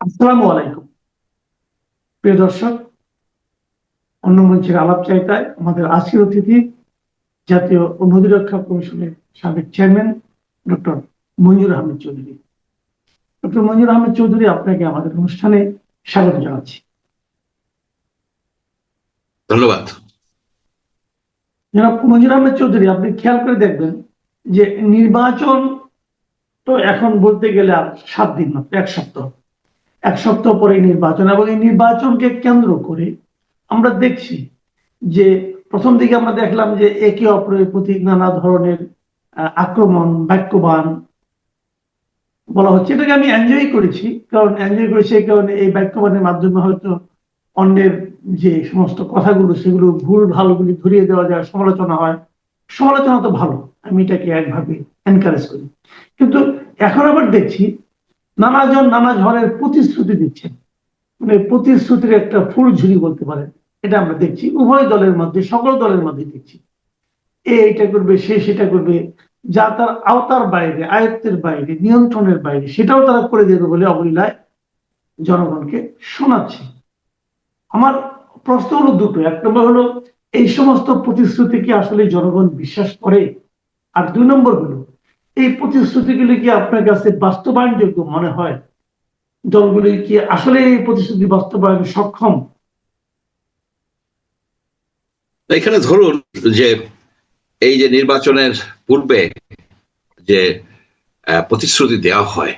আসসালামু আলাইকুম। প্রিয় দর্শক অন্য মঞ্চের আলাপ চাইতায় আমাদের আজকের অতিথি জাতীয় নদী রক্ষা কমিশনের সাবেক chairman doctor Manzur Ahmed Chowdhury. Doctor Manzur Ahmed Chowdhury আপনাকে আমাদের অনুষ্ঠানে স্বাগত জানাচ্ছি। ধন্যবাদ। জনাব মঞ্জুর আহমেদ চৌধুরী আপনি খেয়াল করে দেখবেন যে নির্বাচন তো এখন বলতে গেলে আর সাত দিন মাত্র এক সপ্তাহ। এক সপ্তাহ পরে নির্বাচন এবং এই নির্বাচনকে কেন্দ্র করে আমরা দেখছি যে প্রথম দিকে আমরা দেখলাম যে একে অপরের প্রতি নানা ধরনের আক্রমণ, বাক্যবান বলা হচ্ছে। এটাকে আমি এনজয় করেছি, কারণ এনজয় করেছি এই কারণে এই বাক্যবানের মাধ্যমে হয়তো অন্যের যে সমস্ত কথাগুলো, সেগুলো ভুল ভালোগুলি ধরিয়ে দেওয়া যায়, সমালোচনা হয়। সমালোচনা তো ভালো, আমি এটাকে একভাবে এনকারেজ করি। কিন্তু এখন আবার দেখছি নানাজন নানা ধরনের প্রতিশ্রুতি দিচ্ছেন। মানে প্রতিশ্রুতির একটা ফুলঝুরি বলতে পারেন। এটা আমরা দেখছি। উভয় দলের মধ্যে, সকল দলের মধ্যে দেখছি। এ এটা করবে, সে সেটা করবে। যা তার আওতার বাইরে, আয়ত্তের বাইরে, নিয়ন্ত্রণের বাইরে, সেটাও তারা করে দেবে বলে অবলীলায় জনগণকে শোনাচ্ছে। আমার প্রশ্ন হলো দুটো। এক নম্বর হলো, এই সমস্ত প্রতিশ্রুতি কি আসলে জনগণ বিশ্বাস করে? আর দুই নম্বর হলো এই প্রতিশ্রুতিগুলি কি আপনার কাছে বাস্তবায়নযোগ্য মনে হয়? দলগুলি কি আসলে এই প্রতিশ্রুতি বাস্তবায়নে সক্ষম? এখানে ধরুন যে এই যে নির্বাচনের পূর্বে যে প্রতিশ্রুতি দেওয়া হয়,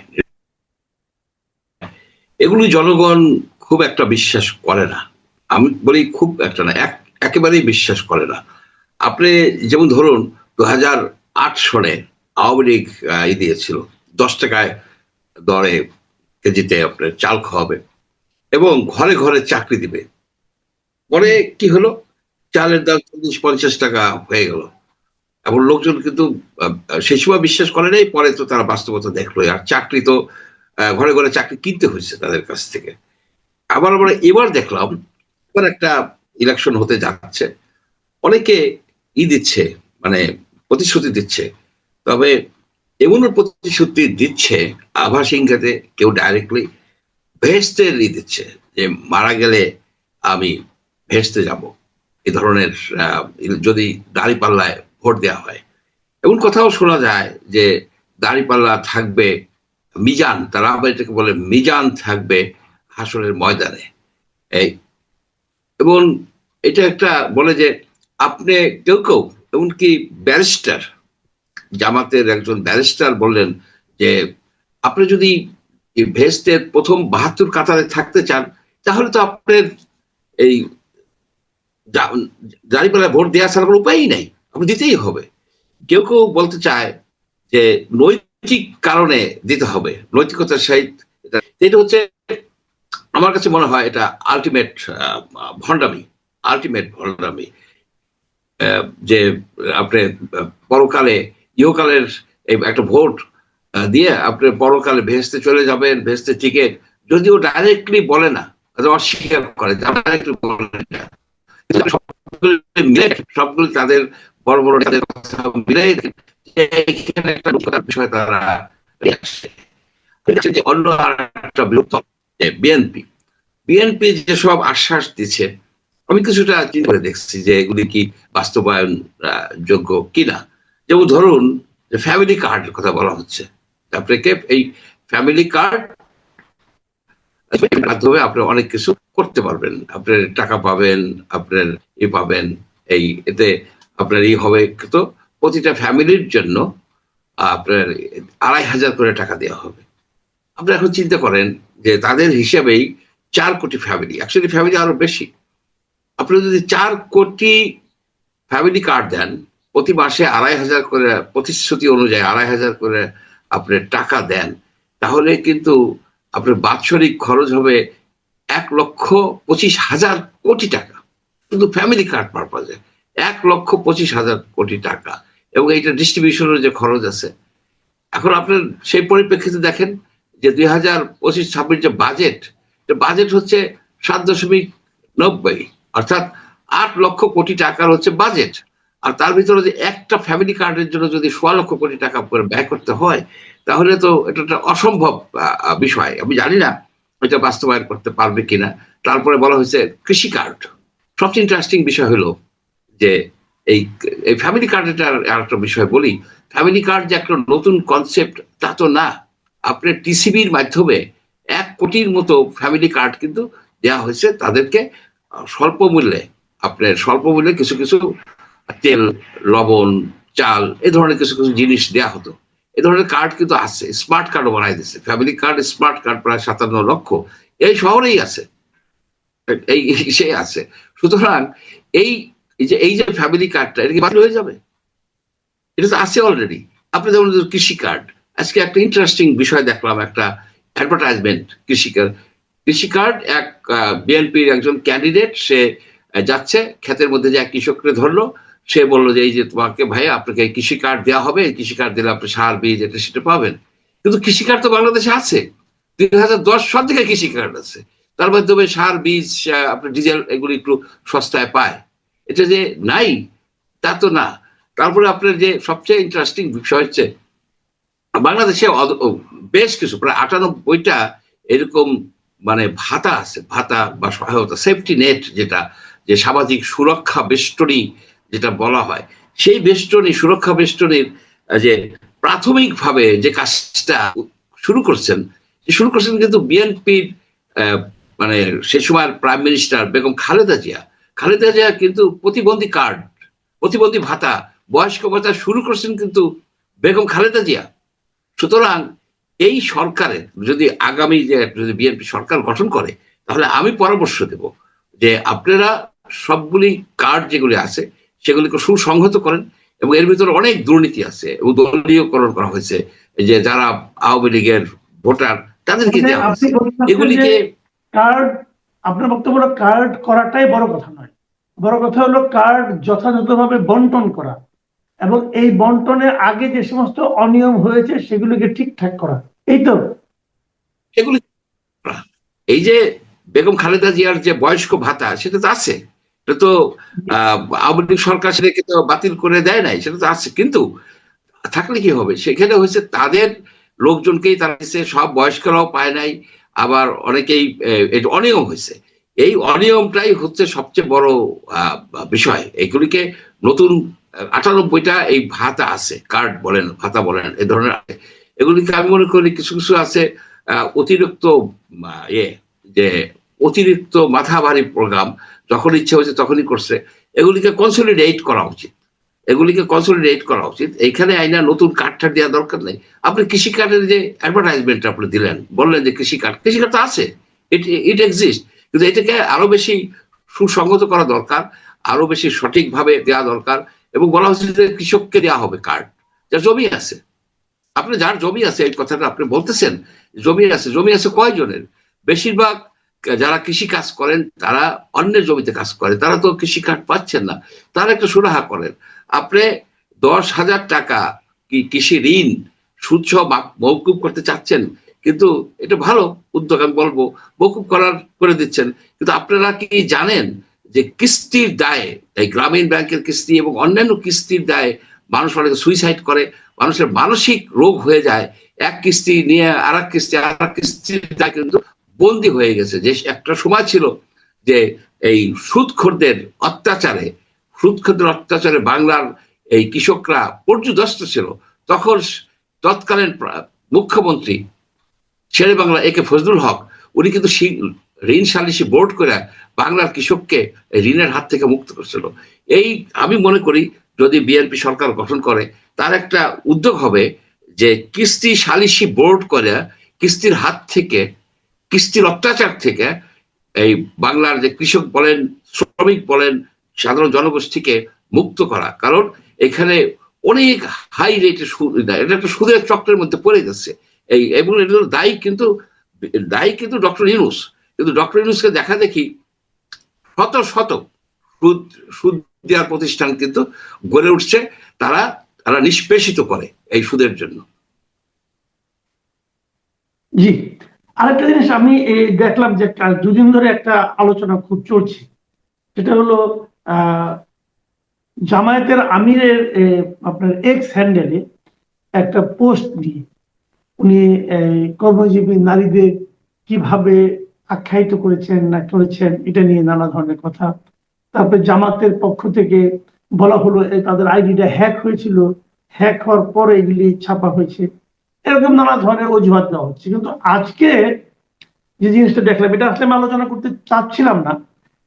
এগুলি জনগণ খুব একটা বিশ্বাস করে না। আমি বলি খুব একটা না, এক, একেবারেই বিশ্বাস করে না। আপনি যেমন ধরুন, দু হাজার আট সনে আওয়ামী লীগ ই দিয়েছিল। দশ টাকায় দরে কেজিতে আপনার চাল খাওয়াবে এবং ঘরে ঘরে চাকরি দিবে। পরে কি হলো? চালের দাম চল্লিশ, পঞ্চাশ টাকা হয়ে গেল। এবং লোকজন কিন্তু সেই সময় বিশ্বাস করে নাই, পরে তো তারা বাস্তবতা দেখল। আর চাকরি তো ঘরে ঘরে চাকরি কিনতে হয়েছে তাদের কাছ থেকে। আবার আমরা এবার দেখলাম, এবার একটা ইলেকশন হতে যাচ্ছে। অনেকে ই দিচ্ছে মানে প্রতিশ্রুতি দিচ্ছে। তবে এমনও প্রতিশ্রুতি দিচ্ছে আভাস ইঙ্গাতে কেউ ডাইরেক্টলি ভেস্তের দিচ্ছে যে মারা গেলে আমি ভেস্তে যাব। এ ধরনের যদি দাঁড়িপাল্লায় ভোট দেওয়া হয়। এমন কথাও শোনা যায় যে দাঁড়িপাল্লা থাকবে মিজান, তারা আবার এটাকে বলে মিজান থাকবে হাসনের ময়দানে। এই, এবং এটা একটা বলে যে আপনি কেউ কেউ, এমনকি ব্যারিস্টার জামাতের একজন ব্যারিস্টার বললেন যে, আপনি যদি ভেস্টের প্রথম বাহাত্তর কাতারে থাকতে চান, তাহলে তো আপনার এই দাঁড়িপাল্লায় ভোট দেওয়া ছাড়া কোনো উপায়ই নাই। আপনি দিতেই হবে। কেউ কেউ বলতে চায় যে, নৈতিক কারণে দিতে হবে। নৈতিকতার সহিত এটা হচ্ছে, আমার কাছে মনে হয় এটা আলটিমেট ভণ্ডামি আলটিমেট ভণ্ডামি। যে আপনি পরকালে ইহকালের একটা ভোট দিয়ে আপনি পরকালে ভেস্তে চলে যাবেন, ভেস্তে টিকিট যদিও ডাইরেক্টলি বলে না অস্বীকার করে ডাইরেক্টলি বলে না। সবগুলো তাদের বড় বড় তাদের কথা মিলে এখানে একটা বিষয় তারা অন্য একটা বিএনপি। বিএনপি যেসব আশ্বাস দিচ্ছে, আমি কিছুটা চিন্তা করে দেখছি যে এগুলি কি বাস্তবায়ন যোগ্য কিনা। যেমন ধরুন ফ্যামিলি কার্ডের কথা বলা হচ্ছে। আপনাকে এই ফ্যামিলি কার্ড মাধ্যমে আপনি অনেক কিছু করতে পারবেন। আপনার টাকা পাবেন, আপনার ই পাবেন, এই এতে আপনার ই হবে। তো প্রতিটা ফ্যামিলির জন্য আপনার আড়াই হাজার করে টাকা দেওয়া হবে। আপনি এখন চিন্তা করেন যে তাদের হিসেবেই চার কোটি ফ্যামিলি অ্যাকচুয়ালি ফ্যামিলি আরও বেশি। আপনি যদি চার কোটি ফ্যামিলি কার্ড দেন প্রতি মাসে আড়াই হাজার করে প্রতিশ্রুতি অনুযায়ী আড়াই হাজার করে আপনি টাকা দেন, তাহলে কিন্তু আপনার বাৎসরিক খরচ হবে এক লক্ষ পঁচিশ হাজার কোটি টাকা। শুধু ফ্যামিলি কার্ড পারপাজে এক লক্ষ পঁচিশ হাজার কোটি টাকা। এবং এইটা ডিস্ট্রিবিউশনের যে খরচ আছে। এখন আপনার সেই পরিপ্রেক্ষিতে দেখেন যে দুই হাজার পঁচিশ ছাব্বিশ যে বাজেট বাজেট হচ্ছে সাত দশমিক নব্বই, অর্থাৎ আট লক্ষ কোটি টাকার হচ্ছে বাজেট আর তার ভিতরে যে একটা ফ্যামিলি কার্ডের জন্য যদি সোয়া লক্ষ কোটি টাকা করে ব্যয় করতে হয়, তাহলে তো এটা একটা অসম্ভব বিষয়। আমি জানি না এটা বাস্তবায়ন করতে পারবে কিনা। তারপরে বলা হয়েছে কৃষি কার্ড সবচেয়ে ইন্টারেস্টিং বিষয় হলো যে এই এই ফ্যামিলি কার্ডের আর একটা বিষয় বলি। ফ্যামিলি কার্ড যে একটা নতুন কনসেপ্ট তা তো না। আপনার টিসিবির মাধ্যমে এক কোটির মতো ফ্যামিলি কার্ড কিন্তু দেওয়া হয়েছে। তাদেরকে স্বল্প মূল্যে, আপনার স্বল্প মূল্যে কিছু কিছু তেল, লবণ, চাল, এ ধরনের কিছু কিছু জিনিস দেওয়া হতো। এ ধরনের কার্ড কিন্তু আছে স্মার্ট কার্ডও বানাই দিচ্ছে ফ্যামিলি কার্ড স্মার্ট কার্ড প্রায় সাতান্ন লক্ষ। এই শহরেই আছে। এই সে আছে। সুতরাং এই যে এই যে ফ্যামিলি কার্ডটা এটা কি বাতিল হয়ে যাবে? এটা তো আছে অলরেডি আপনি যেমন কৃষি কার্ড আজকে একটা ইন্টারেস্টিং বিষয় দেখলাম, একটা অ্যাডভার্টাইজমেন্ট কৃষি কার্ড কৃষি কার্ড এক বিএনপির একজন ক্যান্ডিডেট সে যাচ্ছে, ক্ষেতের মধ্যে যে এক কৃষককে ধরলো। সে বলল যে এই যে তোমাকে ভাই আপনাকে কৃষি কার্ড দেওয়া হবে। কৃষি কার্ড দিলে আপনি সার বীজ এটা সেটা পাবেন। কিন্তু কৃষি কার্ড তো বাংলাদেশে আছে। দুই হাজার দশ সাল থেকে কৃষি কার্ড আছে। তার মাধ্যমে সার বীজ আহ, আপনার ডিজেল এগুলি একটু সস্তায় পায়। এটা যে নাই তা তো না। তারপরে আপনার যে সবচেয়ে ইন্টারেস্টিং বিষয় হচ্ছে বাংলাদেশে বেশ কিছু প্রায় আটানব্বইটা এরকম মানে ভাতা আছে। ভাতা বা সহায়তা সেফটি নেট যেটা যে সামাজিক সুরক্ষা বেষ্টনী যেটা বলা হয়, সেই বেষ্টনী, সুরক্ষা বেষ্টনীর যে প্রাথমিকভাবে যে কাজটা শুরু করছেন শুরু করছেন কিন্তু বিএনপির মানে সে সময় প্রাইম মিনিস্টার বেগম খালেদা জিয়া। খালেদা জিয়া কিন্তু প্রতিবন্ধী কার্ড, প্রতিবন্ধী ভাতা, বয়স্ক ভাতা শুরু করছেন কিন্তু বেগম খালেদা জিয়া। সুতরাং এই সরকারের যদি আগামী যে যদি বিএনপি সরকার গঠন করে, তাহলে আমি পরামর্শ দেব যে আপনারা সবগুলি কার্ড যেগুলি আছে সেগুলিকে সুসংহত করেন এবং এর ভিতরে অনেক দুর্নীতি আছে এবং দলীয়করণ করা হয়েছে যে যারা আওয়ামী লীগের ভোটার তাদেরকে এগুলিকে কার্ড আপনার বক্তব্য হলো কার্ড করাটাই বড় কথা নয়। বড় কথা হলো কার্ড যথাযথভাবে বন্টন করা এবং এই বন্টনের আগে যে সমস্ত অনিয়ম হয়েছে সেগুলিকে ঠিকঠাক করা। এই তো। এগুলি এই যে বেগম খালেদা জিয়ার যে বয়স্ক ভাতা সেটা তো আছে। এটা তো আওয়ামী লীগ সরকার সেটাকে তো বাতিল করে দেয় নাই, সেটা তো আছে। কিন্তু থাকলে কি হবে? সেখানে হয়েছে তাদের লোকজনকেই তারা সব বয়স্করাও পায় নাই, আবার অনেকেই অনিয়ম হয়েছে। এই অনিয়মটাই হচ্ছে সবচেয়ে বড় বিষয়। এগুলিকে নতুন, আটানব্বইটা এই ভাতা আছে, কার্ড বলেন, ভাতা বলেন, এ ধরনের। এগুলিকে আমি মনে করি কিছু কিছু আছে অতিরিক্ত ইয়ে যে অতিরিক্ত মাথা ভারী প্রোগ্রাম যখন ইচ্ছে হয়েছে তখনই করছে। এগুলিকে কনসলিডেট করা উচিত। এগুলিকে কনসলিডেট করা উচিত। এইখানে আইনা নতুন কার্ডটা দেওয়া দরকার নেই। আপনি কৃষি কার্ডের যে অ্যাডভার্টাইজমেন্ট আপনি দিলেন, বললেন যে কৃষি কার্ড কৃষি কার্ড তো আছে। ইট ইট এক্সিস্ট কিন্তু এটাকে আরও বেশি সুসংগত করা দরকার, আরও বেশি সঠিকভাবে দেওয়া দরকার এবং বলা হচ্ছে যে কৃষককে দেওয়া হবে কার্ড যার জমি আছে। আপনি যার জমি আছে, এই কথাটা আপনি বলতেছেন, জমি আছে জমি আছে কয়জনের? বেশিরভাগ যারা কৃষি কাজ করেন, তারা অন্যের জমিতে কাজ করে, তারা তো কৃষি কার্ড পাচ্ছেন না। তারা একটা সুরাহা করেন। আপনি দশ হাজার টাকা কি কৃষি ঋণ সুদ সহ মা- মওকুব করতে চাচ্ছেন, কিন্তু এটা ভালো উদ্যোগ আমি বলব মৌকুব করার করে দিচ্ছেন। কিন্তু আপনারা কি জানেন যে কিস্তির দায়ে, এই গ্রামীণ ব্যাংকের কিস্তি এবং অন্যান্য কিস্তির দায়ে মানুষ অনেকে সুইসাইড করে, মানুষের মানসিক রোগ হয়ে যায়, এক কিস্তি নিয়ে আর এক কিস্তি আর এক কিস্তির দায় কিন্তু বন্দি হয়ে গেছে। যে একটা সময় ছিল যে এই সুদখোরদের অত্যাচারে সুদখোরদের অত্যাচারে বাংলার এই কৃষকরা পর্যদস্ত ছিল। তখন তৎকালীন মুখ্যমন্ত্রী শেরে বাংলা একে ফজলুল হক, উনি কিন্তু ঋণ সালিসি বোর্ড করে বাংলার কৃষককে ঋণের হাত থেকে মুক্ত করেছিল। এই আমি মনে করি যদি বিএনপি সরকার গঠন করে, তার একটা উদ্যোগ হবে যে কিস্তি সালিসি বোর্ড করে কিস্তির হাত থেকে কিস্তির অত্যাচার থেকে এই বাংলার যে কৃষক বলেন, শ্রমিক বলেন, সাধারণ জনগোষ্ঠীকে মুক্ত করা। কারণ এখানে অনেক হাই রেটে এটা একটা সুদের চক্রের মধ্যে পড়ে গেছে এই, এবং এগুলো দায়ী কিন্তু দায়ী কিন্তু ডক্টর ইউনুস। কিন্তু ডক্টর ইউনুসকে দেখা দেখি শত শত সুদ সুদ দেওয়ার প্রতিষ্ঠান কিন্তু গড়ে উঠছে। তারা তারা নিষ্পেষিত করে এই সুদের জন্য। জি। আরেকটা জিনিস আমি এই দেখলাম যে দুদিন ধরে একটা আলোচনা খুব চলছে। সেটা হলো জামায়াতের আমিরের আপনার এক্স হ্যান্ডেলে একটা পোস্ট নিয়ে উনি কর্মজীবী নারীদের কীভাবে আখ্যায়িত করেছেন, না করেছেন, এটা নিয়ে নানা ধরনের কথা। তারপরে জামাতের পক্ষ থেকে বলা হলো তাদের আইডিটা হ্যাক হয়েছিল। হ্যাক হওয়ার পরে এগুলি ছাপা হয়েছে। এরকম নানা ধরনের অজুহাত দেওয়া হচ্ছে। কিন্তু আজকে যে জিনিসটা দেখলাম, এটা আসলে আমি আলোচনা করতে চাচ্ছিলাম না,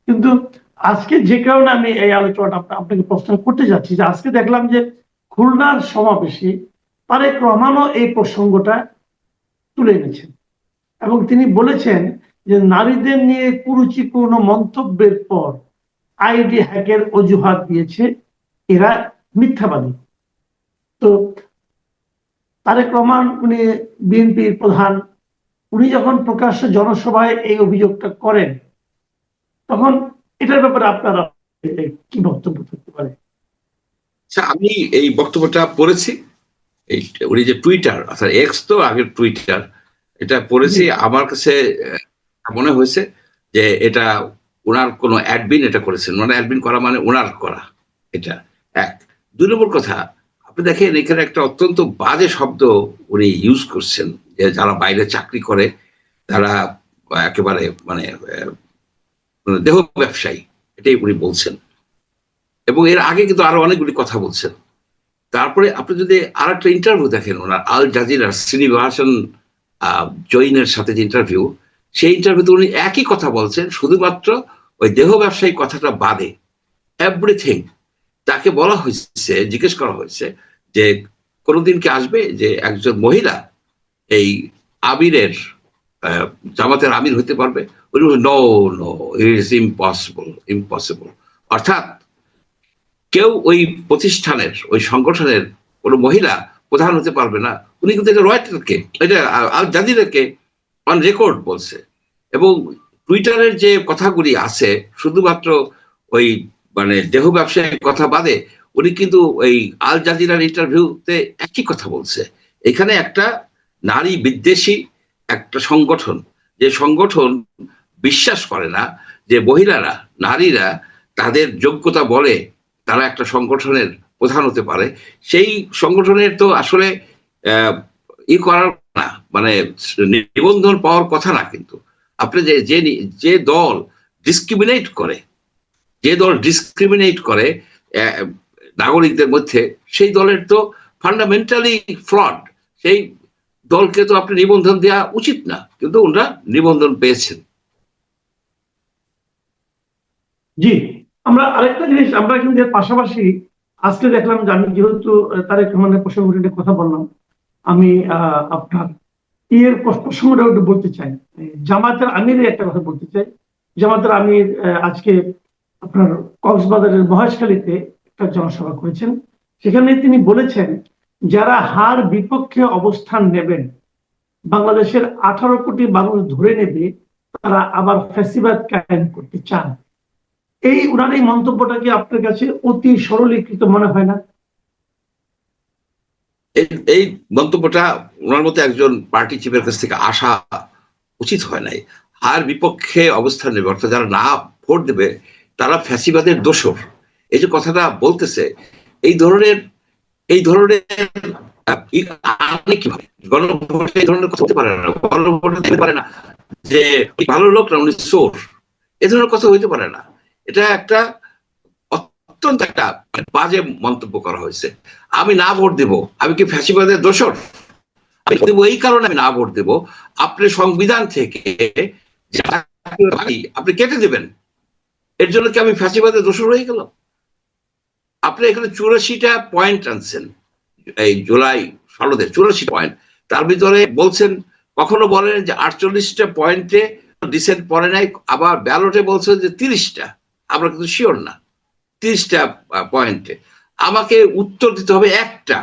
কিন্তু আজকে যে কারণে আমি এই আলোচনাটা আপনা- আপনাকে প্রশ্ন করতে যাচ্ছি যে আজকে দেখলাম যে খুলনার সমাবেশে তারেক রহমানও এই প্রসঙ্গটা তুলে এনেছেন। এবং তিনি বলেছেন যে নারীদের নিয়ে কুরুচিপূর্ণ মন্তব্যের পর আইডি হ্যাকের অজুহাত দিয়েছে, এরা মিথ্যাবাদী। তো তারেক রহমান উনি বিএনপির প্রধান। উনি যখন প্রকাশ্যে জনসভায় এই অভিযোগটা করেন তখন এটার ব্যাপারে আপনারা কি বক্তব্য থাকতে পারে আচ্ছা আমি এই বক্তব্যটা পড়েছি। এই উনি যে টুইটার অর্থাৎ এক্স তো আগের টুইটার এটা পড়েছি। আমার কাছে মনে হয়েছে যে এটা ওনার কোনো অ্যাডমিন এটা করেছেন। মানে অ্যাডমিন করা মানে ওনার করা এটা এক। দুই নম্বর কথা আপনি দেখেন, এখানে একটা অত্যন্ত বাজে শব্দ উনি ইউজ করছেন, যে যারা বাইরে চাকরি করে, তারা একেবারে মানে মানে দেহ ব্যবসায়ী, এটাই উনি বলছেন। এবং এর আগে কিন্তু আরও অনেকগুলি কথা বলছেন। তারপরে আপনি যদি আর একটা ইন্টারভিউ দেখেন, ওনার আল জাজিরার শ্রীনিবাসন জৈনের সাথে যে ইন্টারভিউ সেই ইন্টারভিউতে উনি একই কথা বলছেন, শুধুমাত্র ওই দেহ ব্যবসায়ী কথাটা বাদে। এভরিথিং তাকে বলা হয়েছে জিজ্ঞেস করা হয়েছে যে কোনোদিন কি আসবে যে একজন মহিলা এই আমিরের আহ, জামাতের আমির হতে পারবে? No no is impossible impossible অর্থাৎ কেউ ওই প্রতিষ্ঠানের ওই সংগঠনের কোনো মহিলা প্রধান হতে পারবে না। উনি কিন্তু এটা রয়টারকে এটা আল জাজিরাকে অন রেকর্ড বলছে। এবং টুইটারের যে কথাগুলি আছে শুধুমাত্র ওই মানে দেহ ব্যবসায়ীর কথা বাদে, উনি কিন্তু ওই আল জাজিরার ইন্টারভিউতে একই কথা বলছে। এখানে একটা নারী বিদ্বেষী একটা সংগঠন। যে সংগঠন বিশ্বাস করে না যে মহিলারা, নারীরা তাদের যোগ্যতা বলে তারা একটা সংগঠনের প্রধান হতে পারে। সেই সংগঠনের তো আসলে ই করার না মানে নিবন্ধন পাওয়ার কথা না কিন্তু। আপনি যে যে দল ডিসক্রিমিনেট করে যে দল ডিসক্রিমিনেট করে নাগরিকদের মধ্যে, সেই দলের তো ফান্ডামেন্টালি ফ্রড সেই দলকে তো আপনি নিবন্ধন দেওয়া উচিত না, কিন্তু ওনারা নিবন্ধন পেয়েছেন। জি, আমরা আরেকটা জিনিস, আমরা কিন্তু পাশাপাশি আজকে দেখলাম যে আমি যেহেতু তারেক রহমানের প্রসঙ্গ কথা বললাম, আমি আপনার ইয়ের প্রসঙ্গটা একটু বলতে চাই। জামাতের আমিরের একটা কথা বলতে চাই। জামাতের আমির আজকে আপনার কক্সবাজারের মহেশখালীতে একটা জনসভা করেছেন। সেখানে তিনি বলেছেন, যারা হার বিপক্ষে অবস্থান নেবেন, বাংলাদেশের আঠারো কোটি মানুষ ধরে নেবে, তারা আবার ফ্যাসিবাদ কায়েম করতে চান। এই উনার এই মন্তব্যটা কি আপনার কাছে অতি সরলীকৃত মনে হয় না? এই- এই মন্তব্যটা ওনার মতো একজন পার্টি চিফের কাছ থেকে আসা উচিত হয় নাই। হার বিপক্ষে অবস্থান নেবে, অর্থাৎ যারা না ভোট দেবে তারা ফ্যাসিবাদের দোষর। এই যে কথাটা বলতেছে, এই ধরনের এই ধরনের গণভোটে এই ধরনের কথা হতে পারে না, গণভোটে হতে পারে না যে ভালো লোক না, উনি চোর। এ ধরনের কথা হইতে পারে না। এটা একটা অত্যন্ত একটা বাজে মন্তব্য করা হয়েছে। আমি না ভোট দেব, আমি কি ফ্যাসিবাদের দোষর? আমি দেবো এই কারণে আমি না ভোট দেব। আপনি সংবিধান থেকে, আপনি কেটে দেবেন। এর জন্য কি আমি ফ্যাসিবাদের দোষর হয়ে গেলাম? আপনি এখানে চুরাশিটা পয়েন্ট আনছেন, এই জুলাই সনদে চুরাশি পয়েন্ট তার ভিতরে বলছেন, কখনো বলেন যে আটচল্লিশটা পয়েন্টে ডিসেন্ট পড়ে নাই, আবার ব্যালটে বলছেন যে তিরিশটা। আমরা কিন্তু শিওর না, তিরিশটা পয়েন্টে আমাকে উত্তর দিতে হবে একটা।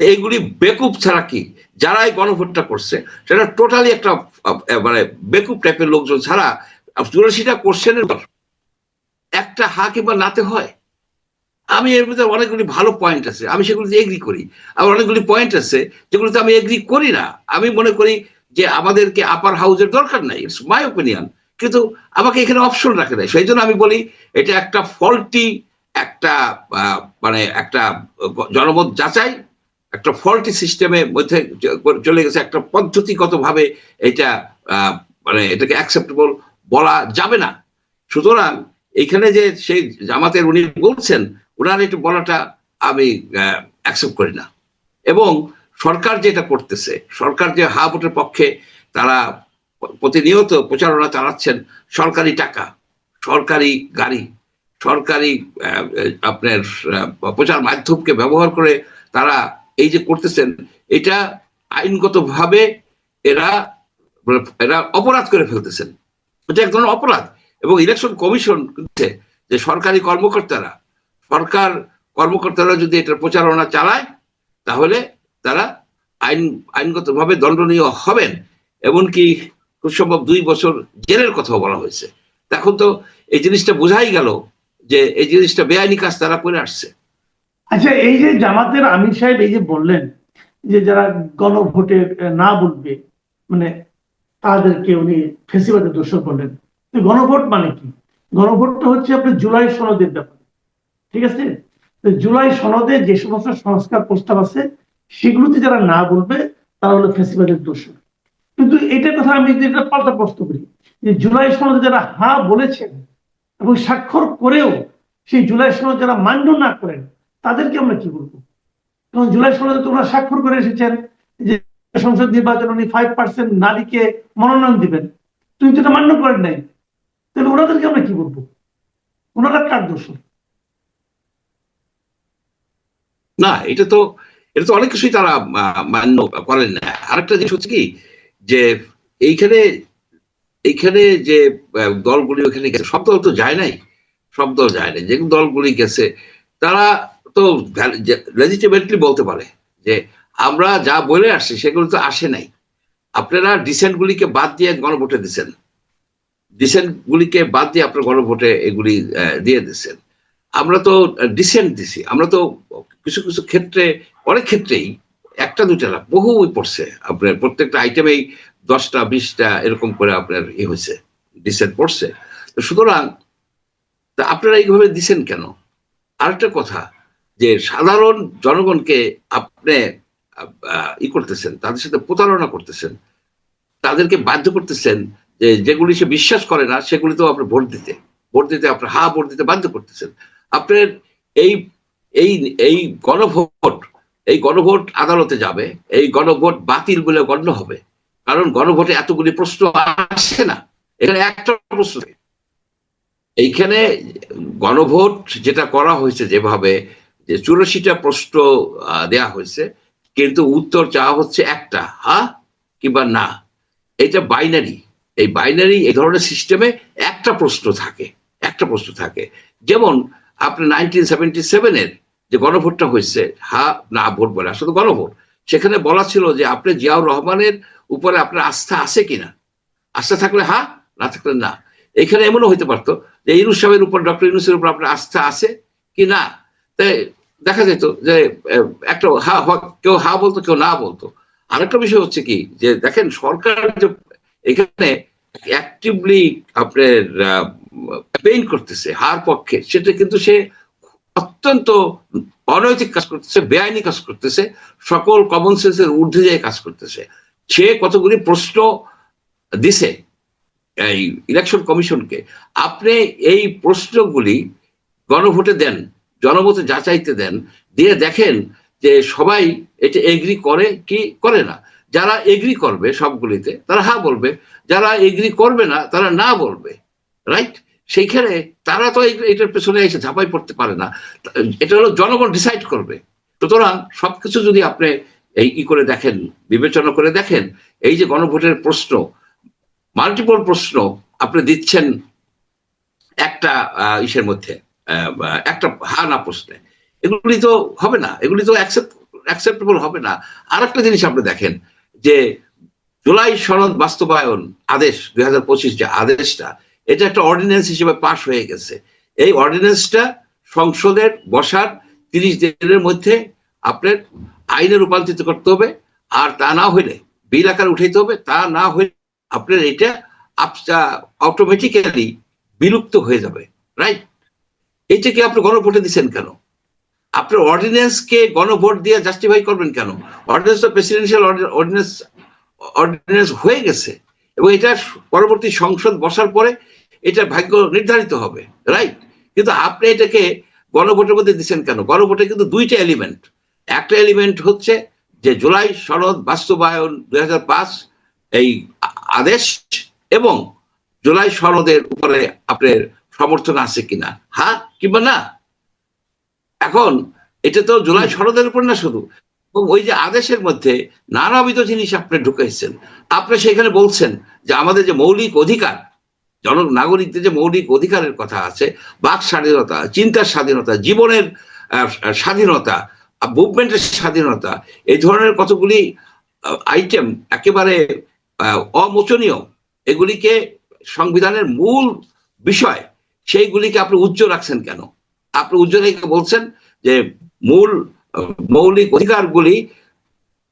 এইগুলি বেকুব ছাড়া কি? যারাই গণভোটটা করছে, সেটা টোটালি একটা মানে বেকুব টাইপের লোকজন ছাড়া, চুরাশিটা কোশ্চেনের একটা হা কিংবা নাতে হয়। আমি এর মধ্যে অনেকগুলি ভালো পয়েন্ট আছে, আমি সেগুলিতে এগ্রি করি। আবার অনেকগুলি পয়েন্ট আছে, যেগুলোতে আমি এগ্রি করি না। আমি মনে করি যে আমাদেরকে আপার হাউজের দরকার নাই ইটস মাই ওপিনিয়ন কিন্তু আমাকে এখানে অপশন রাখে নাই। সেই জন্য আমি বলি, এটা একটা ফল্টি একটা মানে একটা জনমত যাচাই, একটা ফল্টি সিস্টেমের মধ্যে চলে গেছে একটা পদ্ধতিগতভাবে এটা মানে এটাকে অ্যাকসেপ্টেবল বলা যাবে না। সুতরাং এখানে যে সেই জামাতের উনি বলছেন ওনার একটু বলাটা আমি অ্যাকসেপ্ট করি না। এবং সরকার যেটা করতেছে, সরকার যে হা ভোটের পক্ষে তারা প্রতিনিয়ত প্রচারণা চালাচ্ছেন, সরকারি টাকা, সরকারি গাড়ি, সরকারি আপনার প্রচার মাধ্যমকে ব্যবহার করে তারা এই যে করতেছেন, এটা আইনগতভাবে এরা এরা অপরাধ করে ফেলতেছেন। এটা এক ধরনের অপরাধ। এবং ইলেকশন কমিশন যে সরকারি কর্মকর্তারা, সরকার কর্মকর্তারা যদি এটা প্রচারণা চালায়, তাহলে তারা আইন, আইনগতভাবে দণ্ডনীয় হবেন। এমনকি খুব সম্ভব দুই বছর জেলের কথাও বলা হয়েছে। এখন তো এই জিনিসটা বোঝাই গেল যে এই জিনিসটা বেআইনি কাজ তারা করে আসছে। আচ্ছা এই যে জামাতের আমির সাহেব এই যে বললেন যে যারা গণভোটে না বলবে মানে তাদেরকে উনি ফেসিবাদের দোষর বললেন গণভোট মানে কি? গণভোটটা হচ্ছে আপনার জুলাই সনদের ব্যাপার। ঠিক আছে? জুলাই সনদে যে সমস্ত সংস্কার প্রস্তাব আছে, সেগুলোতে যারা না বলবে, তারা হলো ফেসিবাদের দোষর। কিন্তু এটার কথা আমি পাল্টা প্রশ্ন করি, যে জুলাই সনদে যারা হা বলেছেন এবং স্বাক্ষর করেও সেই জুলাই সনদ যারা মান্য না করেন, তাদেরকে আমরা কি বলব? কারণ জুলাই সনদে তো তোমরা স্বাক্ষর করে এসেছেন, যে সংসদ নির্বাচন উনি ফাইভ পার্সেন্ট নারীকে মনোনয়ন দিবেন। তুমি তো এটা মান্য করেন নাই। তাহলে ওনাদেরকে আমরা কি বলব? ওনারা কার দোষ? না, এটা তো এটা তো অনেক কিছুই তারা মান্য করেন না। আরেকটা জিনিস হচ্ছে কি, যে এইখানে এইখানে যে দলগুলি ওখানে গেছে, সব দল তো যায় নাই। সব দল যায় নাই। যে দলগুলি গেছে, তারা তো লেজিটিমেটলি বলতে পারে যে, আমরা যা বলে আসছি, সেগুলো তো আসে নাই। আপনারা ডিসেন্ট গুলিকে বাদ দিয়ে গণভোটে দিচ্ছেন ডিসেন্ট গুলিকে বাদ দিয়ে আপনার গণভোটে এগুলি দিয়ে দিচ্ছেন আমরা তো ডিসেন্ট দিছি। আমরা তো কিছু কিছু ক্ষেত্রে, অনেক ক্ষেত্রেই একটা, দুইটা না, বহু পড়ছে আপনার, প্রত্যেকটা আইটেমেই দশটা, বিশটা এরকম করে আপনার ই হয়েছে ডিসেন্ট পড়ছে। তো সুতরাং, তা আপনারা এইভাবে দিছেন কেন? আরেকটা কথা, যে সাধারণ জনগণকে আপনি ই করতেছেন, তাদের সাথে প্রতারণা করতেছেন, তাদেরকে বাধ্য করতেছেন যেগুলি সে বিশ্বাস করে না, সেগুলিতেও আপনি ভোট দিতে ভোট দিতে আপনার হা, ভোট দিতে বাধ্য করতেছেন। আপনার এই এই এই গণভোট এই গণভোট আদালতে যাবে, এই গণভোট বাতিল বলে গণ্য হবে। কারণ গণভোটে এতগুলি প্রশ্ন আসে না। এখানে একটা প্রশ্ন। এইখানে গণভোট যেটা করা হয়েছে যেভাবে, যে চুরাশিটা প্রশ্ন দেয়া হয়েছে, কিন্তু উত্তর চাওয়া হচ্ছে একটা, হা কিংবা না। এটা বাইনারি। এই বাইনারি এই ধরনের সিস্টেমে একটা প্রশ্ন থাকে, একটা প্রশ্ন থাকে। যেমন আপনি নাইনটিন সেভেন্টি সেভেনের যে গণভোটটা হয়েছে, হা, না, ভোট বলে, আসলে গণভোট, সেখানে বলা ছিল যে আপনি জিয়াউর রহমানের উপরে আপনার আস্থা আছে কিনা? আস্থা থাকলে হা, না থাকলে না। এখানে এমনও হইতে পারতো যে ইউনুস সাহেবের উপর, ডক্টর ইউনুসের উপর আপনার আস্থা আছে কি না? তাই দেখা যেত যে একটা হ- কেউ হা বলতো, কেউ না বলতো। আরেকটা বিষয় হচ্ছে কি, যে দেখেন সরকার যে এখানে অ্যাক্টিভলি আপনার পেইন করতেছে হার পক্ষে। সেটা কিন্তু সে অত্যন্ত অনৈতিক কাজ করতেছে, বেআইনি কাজ করতেছে, সকল কমন সেন্সের ঊর্ধ্বে যেয়ে কাজ করতেছে। সে কতগুলি প্রশ্ন দিছে এই ইলেকশন কমিশনকে আপনি এই প্রশ্নগুলি গণভোটে দেন, জনমতে যাচাইতে দেন, দিয়ে দেখেন যে সবাই এটা এগ্রি করে কি করে না। যারা এগ্রি করবে সবগুলিতে, তারা হা বলবে, যারা এগ্রি করবে না, তারা না বলবে রাইট সেইখানে তারা তো এটার পেছনে এসে ঝাঁপাই পড়তে পারে না। এটা হলো জনগণ ডিসাইড করবে। সুতরাং সবকিছু যদি আপনি এই ই করে দেখেন, বিবেচনা করে দেখেন, এই যে গণভোটের প্রশ্ন মাল্টিপল প্রশ্ন আপনি দিচ্ছেন একটা ইসের মধ্যে একটা হা না প্রশ্নে, এগুলি তো হবে না, এগুলি তো অ্যাকসেপ্ট অ্যাকসেপ্টেবল হবে না। আর একটা জিনিস আপনি দেখেন যে জুলাই সনদ বাস্তবায়ন আদেশ, দুই পঁচিশ যে আদেশটা, এটা একটা অর্ডিন্যান্স হিসেবে পাশ হয়ে গেছে। এই অর্ডিন্যান্সটা সংসদের বসার তিরিশ দিনের মধ্যে আপনার আইনে রূপান্তরিত করতে হবে, আর তা না হইলে বিল আকার উঠাইতে হবে, তা না হইলে আপনার এটা অটোমেটিক্যালি বিলুপ্ত হয়ে যাবে রাইট এইটাকে আপনি গণভোটে দিচ্ছেন কেন? আপনার অর্ডিন্যান্সকে গণভোট দিয়ে জাস্টিফাই করবেন কেন? অর্ডিন্যান্স তো প্রেসিডেন্সিয়াল অর্ডিন্যান্স অর্ডিন্যান্স হয়ে গেছে এবং এটা পরবর্তী সংসদ বসার পরে এটা ভাগ্য নির্ধারিত হবে রাইট কিন্তু আপনি এটাকে গণভোটের মধ্যে দিচ্ছেন কেন? গণভোটে কিন্তু দুইটা এলিমেন্ট একটা এলিমেন্ট হচ্ছে যে জুলাই সনদ বাস্তবায়ন দুই হাজার পাঁচ এই আদেশ এবং জুলাই সনদের উপরে আপনার সমর্থন আছে কিনা? হ্যাঁ কিংবা না? এখন এটা তো জুলাই সনদের উপর না শুধু। এবং ওই যে আদেশের মধ্যে নানাবিধ জিনিস আপনি ঢুকাইছেন আপনি সেখানে বলছেন যে আমাদের যে মৌলিক অধিকার জন নাগরিকদের যে মৌলিক অধিকারের কথা আছে বাক স্বাধীনতা চিন্তার স্বাধীনতা জীবনের স্বাধীনতা মুভমেন্টের স্বাধীনতা এই ধরনের কতগুলি আইটেম একেবারে অমোচনীয় এগুলিকে সংবিধানের মূল বিষয় সেইগুলিকে আপনি উচ্চ রাখছেন কেন? আপনি উচ্চ বলছেন যে মূল, মৌলিক অধিকারগুলি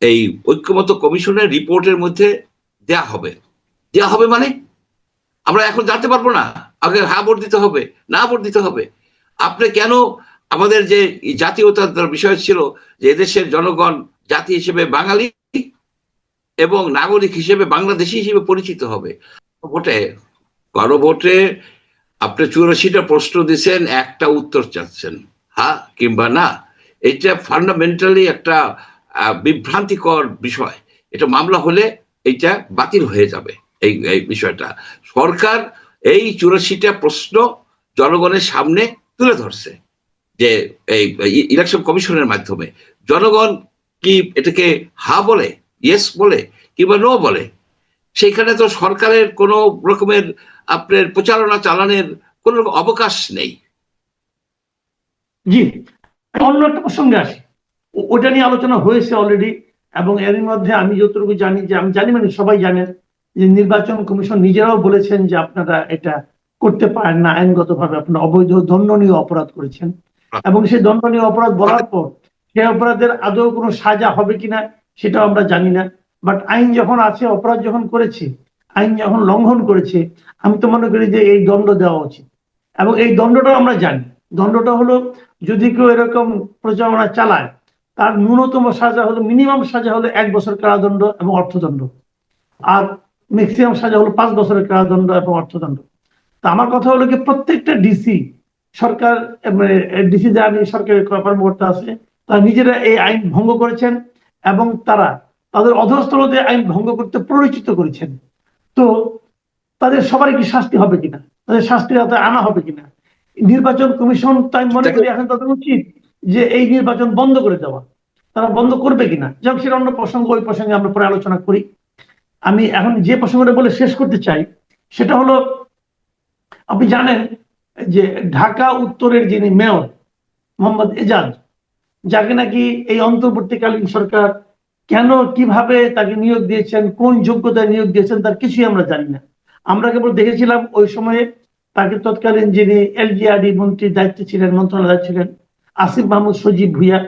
এই ঐক্যমত কমিশনের রিপোর্টের মধ্যে দেয়া হবে। দেয়া হবে মানে? আমরা এখন জানতে পারব না। আগে হ্যাঁ ভোট দিতে হবে, না ভোট দিতে হবে। আপনি কেন আমাদের যে জাতীয়তার বিষয় ছিল যে এদেশের জনগণ জাতি হিসেবে বাঙালি এবং নাগরিক হিসেবে বাংলাদেশি হিসেবে পরিচিত হবে, ভোটে, গণভোটে আপনি চুরাশিটা প্রশ্ন দিচ্ছেন একটা উত্তর চাচ্ছেন। হ্যাঁ কিংবা না? এটা ফান্ডামেন্টালি একটা বিভ্রান্তিকর বিষয়। এটা মামলা হলে এইটা বাতিল হয়ে যাবে, এই এই বিষয়টা। সরকার এই চুরাশিটা প্রশ্ন জনগণের সামনে তুলে ধরছে যে এই ইলেকশন কমিশনের মাধ্যমে। জনগণ কি এটাকে হা বলে ইয়েস বলে, কিংবা নো বলে? সেইখানে তো সরকারের কোনো রকমের আপনার প্রচারণা চালানোর কোনো অবকাশ নেই। জি অন্য একটা প্রসঙ্গে আসি। ওটা নিয়ে আলোচনা হয়েছে অলরেডি এবং এর মধ্যে আমি যতটুকু জানি যে, আমি জানি মানে সবাই জানেন যে নির্বাচন কমিশন নিজেরাও বলেছেন যে আপনারা এটা করতে পারেন না, আইনগতভাবে আপনারা অবৈধ দণ্ডনীয় অপরাধ করেছেন। এবং সেই দণ্ডনীয় অপরাধ বলার পর সেই অপরাধের আদৌ কোনো সাজা হবে কিনা সেটাও আমরা জানি না। বাট আইন যখন আছে, অপরাধ যখন করেছে, আইন যখন লঙ্ঘন করেছে, আমি তো মনে করি যে এই দণ্ড দেওয়া উচিত। এবং এই দণ্ডটাও আমরা জানি। দণ্ডটা হলো যদি কেউ এরকম প্রচারণা চালায়, তার ন্যূনতম সাজা হলো, মিনিমাম সাজা হলো এক বছর কারাদণ্ড এবং অর্থদণ্ড। আর ম্যাক্সিমাম সাজা হলো পাঁচ বছরের কারাদণ্ড এবং অর্থদণ্ড। তা আমার কথা হলো কি, প্রত্যেকটা ডিসি সরকার মানে ডিসি যারা সরকারের কর্মকর্তা আছে, তারা নিজেরা এই আইন ভঙ্গ করেছেন এবং তারা তাদের অধস্তরদের আইন ভঙ্গ করতে প্ররোচিত করেছেন। তো তাদের সবারই কি শাস্তি হবে কিনা? তাদের শাস্তি আওতায় আনা হবে কিনা? নির্বাচন কমিশন তাই মনে করি এখন তাদের উচিত যে এই নির্বাচন বন্ধ করে দেওয়া। তারা বন্ধ করবে কিনা? যাক সেটা অন্য প্রসঙ্গ ওই প্রসঙ্গে আমরা পরে আলোচনা করি। আমি এখন যে প্রসঙ্গটা বলে শেষ করতে চাই সেটা হলো আপনি জানেন যে ঢাকা উত্তরের যিনি মেয়র মোহাম্মদ এজাজ যাকে নাকি এই অন্তর্বর্তীকালীন সরকার কেন, কীভাবে তাকে নিয়োগ দিয়েছেন, কোন যোগ্যতায় নিয়োগ দিয়েছেন, তার কিছুই আমরা জানি না। আমরা কেবল দেখেছিলাম ওই সময়ে তাকে তৎকালীন যিনি এলজিআরডি মন্ত্রীর দায়িত্বে ছিলেন, মন্ত্রণালয় ছিলেন, আসিফ মাহমুদ সজীব ভুইয়া।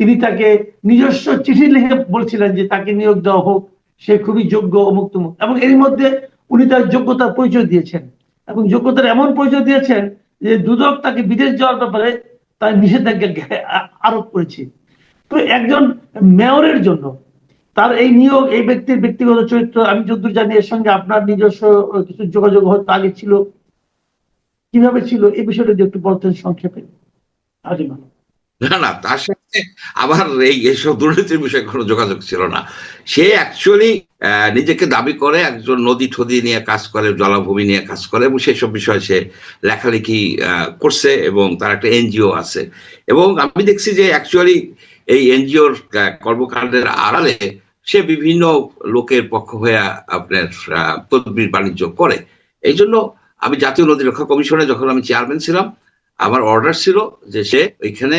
তিনি তাকে নিজস্ব চিঠি লিখে বলছিলেন যে তাকে নিয়োগ দেওয়া হোক, সে খুবই যোগ্য অমুক তমুক এবং এর মধ্যে উনি তার যোগ্যতার পরিচয় দিয়েছেন। এবং যোগ্যতার এমন পরিচয় দিয়েছেন যে দুদক তাকে বিদেশ যাওয়ার ব্যাপারে তার নিষেধাজ্ঞা আরোপ করেছে। তো একজন মেয়রের জন্য তার এই নিয়োগ এই ব্যক্তির ব্যক্তিগত চরিত্র আমি যদ্দূর জানি এর সঙ্গে আপনার নিজস্ব কিছু যোগাযোগ হয়তো আগে ছিল। কীভাবে ছিল? এই বিষয়টা একটু বলতেন সংক্ষেপে। না না, তার সাথে আমার এই দুর্নীতির বিষয়ে কোনো যোগাযোগ ছিল না। সে অ্যাকচুয়ালি নিজেকে দাবি করে, একজন নদী ঠদি নিয়ে কাজ করে, জলাভূমি নিয়ে কাজ করে এবং সেসব বিষয়ে সে লেখালেখি করছে এবং তার একটা এনজিও আছে। এবং আমি দেখছি যে অ্যাকচুয়ালি এই এনজিওর কর্মকাণ্ডের আড়ালে সে বিভিন্ন লোকের পক্ষ হয়ে আপনার তদবির বাণিজ্য করে। এই জন্য আমি জাতীয় নদী রক্ষা কমিশনে যখন আমি চেয়ারম্যান ছিলাম, আমার অর্ডার ছিল যে সে ওইখানে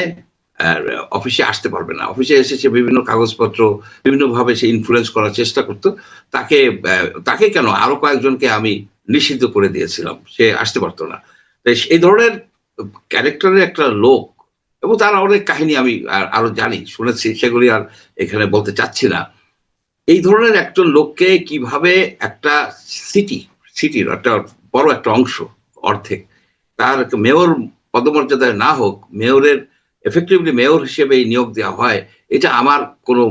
অফিসে আসতে পারবে না। অফিসে এসে সে বিভিন্ন কাগজপত্র, বিভিন্নভাবে সে ইনফ্লুয়েন্স করার চেষ্টা করতো। তাকে তাকে কেন? আরও কয়েকজনকে আমি নিষিদ্ধ করে দিয়েছিলাম। সে আসতে পারতো না। এই ধরনের ক্যারেক্টারের একটা লোক, এবং তার অনেক কাহিনী আমি আরও জানি, শুনেছি। সেগুলি আর এখানে বলতে চাচ্ছি না। এই ধরনের একজন লোককে কীভাবে একটা সিটি সিটির একটা বড় একটা অংশ অর্ধেক, তার মেয়র পদমর্যাদায় না হোক মেয়রের এফেক্টিভলি মেয়র হিসেবে এই নিয়োগ দেওয়া হয়, এটা আমার কোনো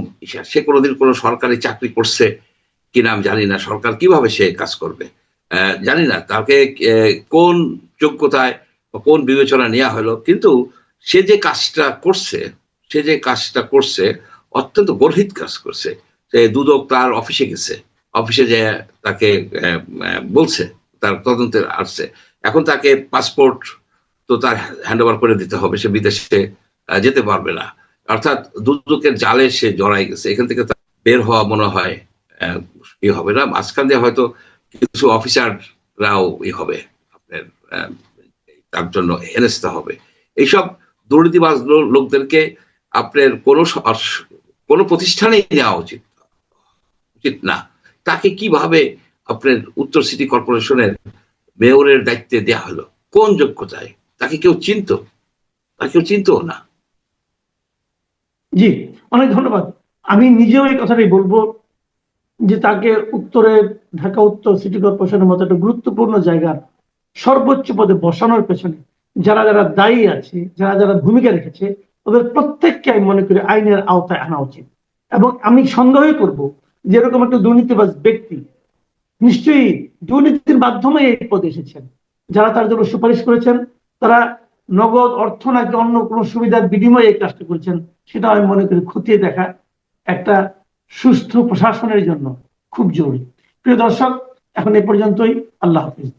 সে কোনোদিন কোনো সরকারি চাকরি করছে কি নাম জানি না, সরকার কীভাবে সে কাজ করবে। জানি না, তাকে কোন যোগ্যতায় কোন বিবেচনা নেওয়া হলো, কিন্তু সে যে কাজটা করছে, সে যে কাজটা করছে, অত্যন্ত গর্হিত কাজ করছে। দুদক তার অফিসে গেছে। অফিসে যে তাকে বলছে, তার তদন্তে আসছে। এখন তাকে পাসপোর্ট তো তার হ্যান্ড ওভার করে দিতে হবে, সে বিদেশে যেতে পারবে না। অর্থাৎ দুদকের জালে সে জড়াই গেছে। এখান থেকে তার বের হওয়া মনে হয় ই হবে না। মাঝখান দিয়ে হয়তো কিছু অফিসাররাও ই হবে, আপনার তার জন্য হেনস্তা হবে। এইসব দুর্নীতিবাজ লোকদেরকে আপনার কোনো কোনো প্রতিষ্ঠানেই নেওয়া উচিত উচিত না। তাকে কীভাবে আপনার উত্তর সিটি কর্পোরেশনের মেয়রের দায়িত্বে দেয়া হলো? কোন যোগ্যতায়? তাকে কেউ চিনতো? তাকে কেউ চিনতো না? জি, অনেক ধন্যবাদ। আমি নিজেও এই কথাটাই বলব যে তাকে উত্তরের ঢাকা উত্তর সিটি কর্পোরেশনের মতো একটা গুরুত্বপূর্ণ জায়গার সর্বোচ্চ পদে বসানোর পেছনে যারা যারা দায়ী আছে, যারা যারা ভূমিকা রেখেছে, ওদের প্রত্যেককে আমি মনে করি আইনের আওতায় আনা উচিত। এবং আমি সন্দেহই করব যে এরকম একটা দুর্নীতিবাজ ব্যক্তি, নিশ্চয়ই দুর্নীতির মাধ্যমে এই পদে এসেছেন। যারা তার জন্য সুপারিশ করেছেন, তারা নগদ অর্থ নাকি অন্য কোনো সুবিধার বিনিময়ে এই কাজটা করেছেন, সেটা আমি মনে করি খতিয়ে দেখা একটা সুস্থ প্রশাসনের জন্য খুব জরুরি। প্রিয় দর্শক, এখন এ পর্যন্তই। আল্লাহ হাফিজ।